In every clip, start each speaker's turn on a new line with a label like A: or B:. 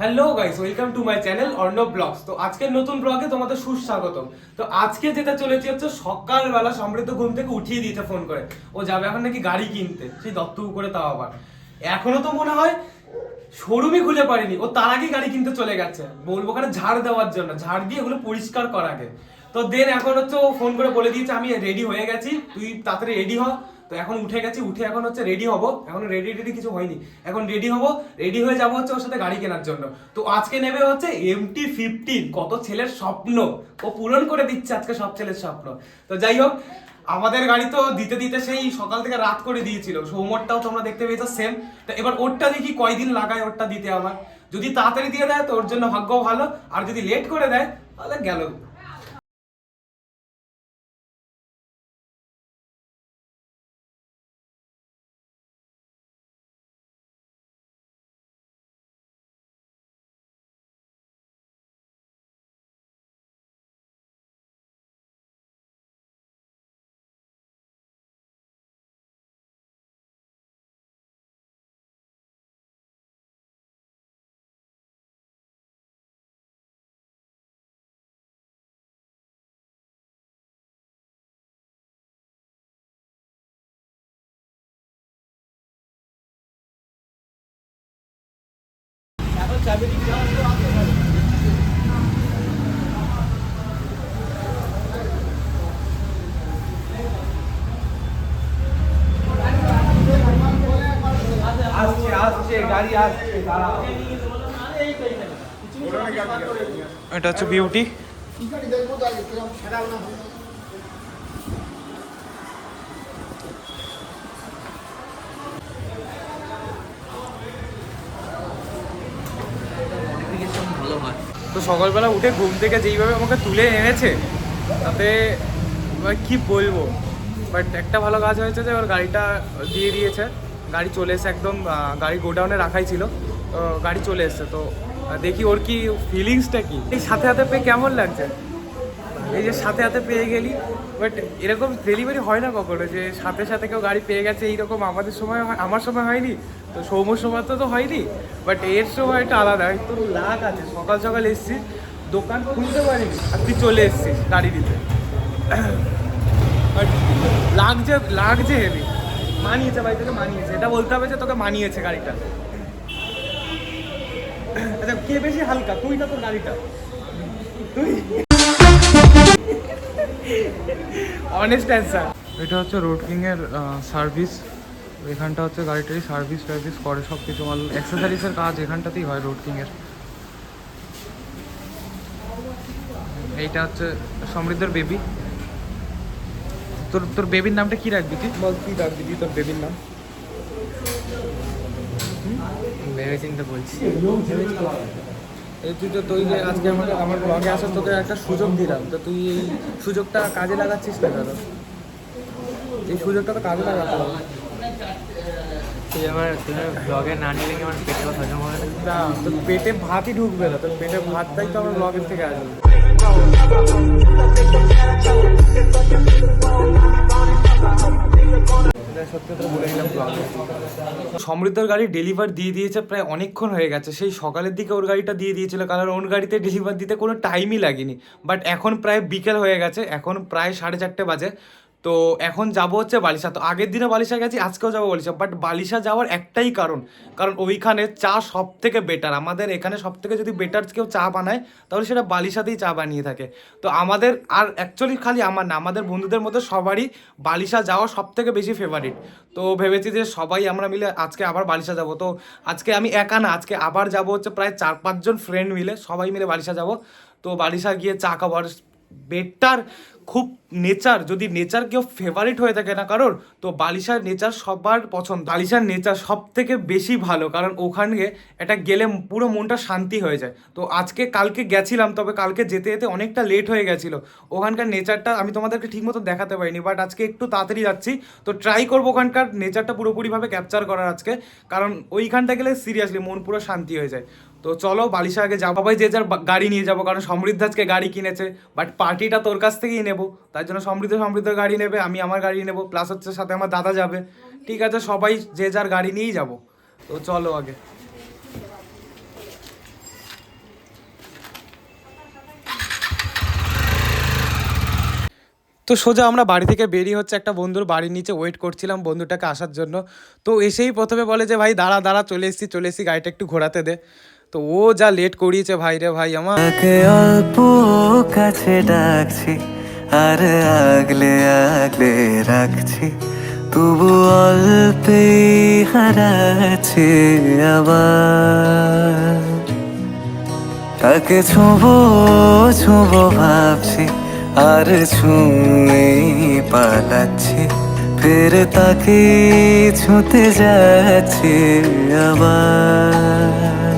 A: Hello guys welcome to my channel Arnab vlogs তো আজকের নতুন ব্লগে তোমাদের সুস্বাগতম। তো আজকে যেটা চলেছে হচ্ছে সকালবেলা সমৃদ্ধ ঘুম থেকে উঠিয়ে দিয়েছে ফোন করে। ও যাবে এখন নাকি গাড়ি কিনতে, সেই দত্ত করে তাও আবার। এখনও তো মনে হয় শোরুমই খুলে পারিনি। ও তার আগে গাড়ি কিনতে চলে গেছে। বলব ওখানে ঝাড় দেওয়ার জন্য, ঝাড় দিয়ে ওগুলো পরিষ্কার করা আগে। তো দেন এখন হচ্ছে ও ফোন করে বলে দিয়েছে, আমি রেডি হয়ে গেছি, তুই তাড়াতাড়ি রেডি হ। তো এখন উঠে গেছি, উঠে এখন হচ্ছে রেডি হব। এখন রেডি রেডি কিছু হয়নি। এখন রেডি হব রেডি হয়ে যাব হচ্ছে ওর সাথে গাড়ি কেনার জন্য। তো আজকে নেবে হচ্ছে এমটি ফিফটিন কত ছেলের স্বপ্ন। ও পূরণ করে দিচ্ছে আজকে সব ছেলের স্বপ্ন। তো যাই হোক, আমাদের গাড়ি তো দিতে দিতে সেই সকাল থেকে রাত করে দিয়েছিল। সৌমরটাও তোমরা দেখতে পেয়েছ সেম তো এবার ওরটা দেখি কয়দিন লাগায় ওরটা দিতে আমার। যদি তাড়াতাড়ি দিয়ে দেয় তো ওর জন্য ভাগ্য ভালো। আর যদি লেট করে দেয়, তাহলে গেল। আসছে আসছে গাড়ি আসছে এটা হচ্ছে বিউটি তো সকালবেলা উঠে ঘুম থেকে যেইভাবে আমাকে তুলে এনেছে, তাতে কি বলব? বাট একটা ভালো কাজ হয়েছে যে ওর গাড়িটা দিয়ে দিয়েছে। গাড়ি চলে এসে একদম গাড়ি গোডাউনে রাখাই ছিল। তো গাড়ি চলে এসছে। তো দেখি ওর কি ফিলিংসটা কি? এই সাথে সাথে পেয়ে কেমন লাগছে? এই যে সাথে সাথে পেয়ে গেলি বাট এরকম ডেলিভারি হয় না কখনো যে সাথে সাথে কেউ গাড়ি পেয়ে গেছে, এইরকম আমাদের সময় আমার সময় হয়নি, তো সৌম্য সময় তো হয়নি বাট এর সময় একটা আলাদা, একটু লাগ আছে। সকাল সকাল এসছিস দোকান খুলতে পারিনি, আর তুই চলে এসছিস গাড়ি দিতে। বাট লাগছে লাগছে হেভি মানিয়েছে ভাই, তোকে মানিয়েছে। এটা বলতে হবে যে তোকে মানিয়েছে গাড়িটা। আচ্ছা কে বেশি হালকা তুই না তোর গাড়িটা? তুই? অনেস্ট অ্যান্সার এটা হচ্ছে রোড কিং এর সার্ভিস এখানটা হচ্ছে গাড়িটারই সার্ভিস টার্ভিস করে সব কিছু মাল অ্যাক্সেসারিজের কাজ এখানটাতেই হয় রোড কিং এর। এইটা হচ্ছে সমৃদ্ধর বেবি তোর তোর বেবির নামটা কি রাখবি তুই? বল কি রাখবি তুই তোর বেবির নাম?
B: ভেবে চিন্তে বলছি।
A: এই তুই তো তুই আজকে আমার আমার ব্লগে আসার তোকে একটা সুযোগ দিলাম। তো তুই এই সুযোগটা কাজে লাগাচ্ছিস না কেন? এই সুযোগটা তো কাজে লাগাতে হবে।
B: তুই আমার ব্লগে না নিলে কি আমার পেটে কথা হজম হবে না?
A: না তোর পেটে ভাতই ঢুকবে না। তোর পেটে ভাতটাই তো আমার ব্লগের থেকে আসবে। সমৃদ্ধর গাড়ি ডেলিভার দিয়ে দিয়েছে, প্রায় অনেকক্ষণ হয়ে গেছে। সেই সকালের দিকে ওর গাড়িটা দিয়ে দিয়েছিল, কারণ ওর গাড়িতে ডেলিভার দিতে কোনো টাইমই লাগেনি। বাট এখন প্রায় বিকেল হয়ে গেছে, এখন প্রায় সাড়ে চারটে বাজে। তো এখন যাব হচ্ছে বালিশা। তো আগের দিনে বালিশা গেছি, আজকেও যাব বালিশা। বাট বালিশা যাওয়ার একটাই কারণ কারণ ওইখানে চা সব থেকে বেটার আমাদের এখানে সব থেকে যদি বেটার কেউ চা বানায়, তাহলে সেটা বালিশাতেই চা বানিয়ে থাকে। তো আমাদের, আর অ্যাকচুয়ালি খালি আমার না, আমাদের বন্ধুদের মধ্যে সবারই বালিশা যাওয়া সব থেকে বেশি ফেভারিট তো ভেবেছি যে সবাই আমরা মিলে আজকে আবার বালিশা যাব। তো আজকে আমি একা না, আজকে আবার যাব হচ্ছে প্রায় চার পাঁচজন ফ্রেন্ড মিলে, সবাই মিলে বালিশা যাব। তো বালিশা গিয়ে চা খাবার বেটার খুব নেচার, যদি নেচার কেউ ফেভারিট হয়ে থাকে না কারোর, তো বালিশার নেচার সবার পছন্দ। বালিশার নেচার সব থেকে বেশি ভালো, কারণ ওখানে এটা গেলে পুরো মনটা শান্তি হয়ে যায়। তো আজকে, কালকে গেছিলাম, তবে কালকে যেতে যেতে অনেকটা লেট হয়ে গেছিল। ওখানকার নেচারটা আমি তোমাদেরকে ঠিকমতো দেখাতে পারিনি বাট আজকে একটু তাড়াতাড়ি যাচ্ছি। তো ট্রাই করব ওখানকার নেচারটা পুরোপুরিভাবে ক্যাপচার করার আজকে, কারণ ওইখানটা গেলে সিরিয়াসলি মন পুরো শান্তি হয়ে যায়। তো চলো বালিশা আগে যাব। যে যার গাড়ি নিয়ে যাব, কারণ সমৃদ্ধ আজকে গাড়ি কিনেছে বাট পার্টিটা তোর কাছ থেকেই নেব। নেব। তার জন্য সমৃদ্ধ সমৃদ্ধ গাড়ি নেবে, আমি আমার গাড়ি নেব প্লাস হচ্ছে সাথে আমার দাদা যাবে। ঠিক আছে, সবাই যে যার গাড়ি নিয়েই যাব। তো চলো আগে। তো সোজা আমরা বাড়ি থেকে বেরিয়ে হচ্ছে একটা বন্ধুর বাড়ির নিচে ওয়েট করছিলাম বন্ধুটাকে আসার জন্য। তো এসেই প্রথমে বলে যে, ভাই, দাঁড়া দাঁড়া, চলে এসছি চলে এসছি, গাড়িটা একটু ঘোরাতে দে। তো ও যা লেট করিয়েছে, ভাই রে, ভাই, আমার
C: আর আগলে আগলে রাখছি, তবু অল্পেই হারাচ্ছি আবার। তাকে ছোঁবো ছোঁবো ভাবছি, আর ছুঁয়ে পালাচ্ছি, ফের তাকে ছুঁতে যাচ্ছি আবার।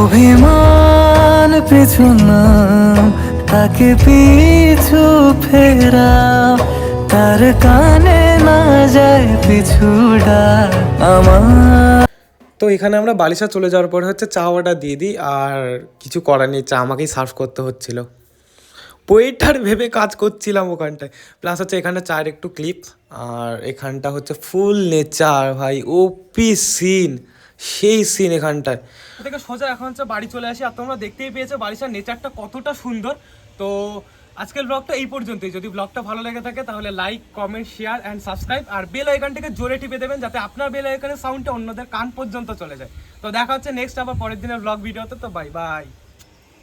C: অভিমান পিছু না তাকে পিছু ফেরা তার কানে না যায় পিছুডা আমার।
A: তো এখানে আমরা বালিশা চলে যাওয়ার পরে হচ্ছে চা অর্ডার দিয়ে দিই আর কিছু করার নেই চা আমাকেই সার্ভ করতে হচ্ছিল। ওয়েটার ভেবে কাজ করছিলাম ওখানটায়। প্লাস হচ্ছে এখানে চায়ের একটু ক্লিপ আর এখানটা হচ্ছে ফুল নেচার ভাই ও পি সিন সেই সিন এখানটায়। থেকে সোজা এখন হচ্ছে বাড়ি চলে আসি আর তোমরা দেখতেই পেয়েছ বাড়িটার নেচারটা কতটা সুন্দর। তো আজকের ব্লগটা এই পর্যন্তই। যদি ব্লগটা ভালো লেগে থাকে, তাহলে like comment share and subscribe R bell আইকনটিকে জোরে টিপে দেবেন, যাতে আপনার বেল আইকনের সাউন্ডটা অন্যদের কান পর্যন্ত চলে যায়। তো দেখা হচ্ছে নেক্সট আবার পরের দিনের ব্লগ ভিডিওতে তো বাই বাই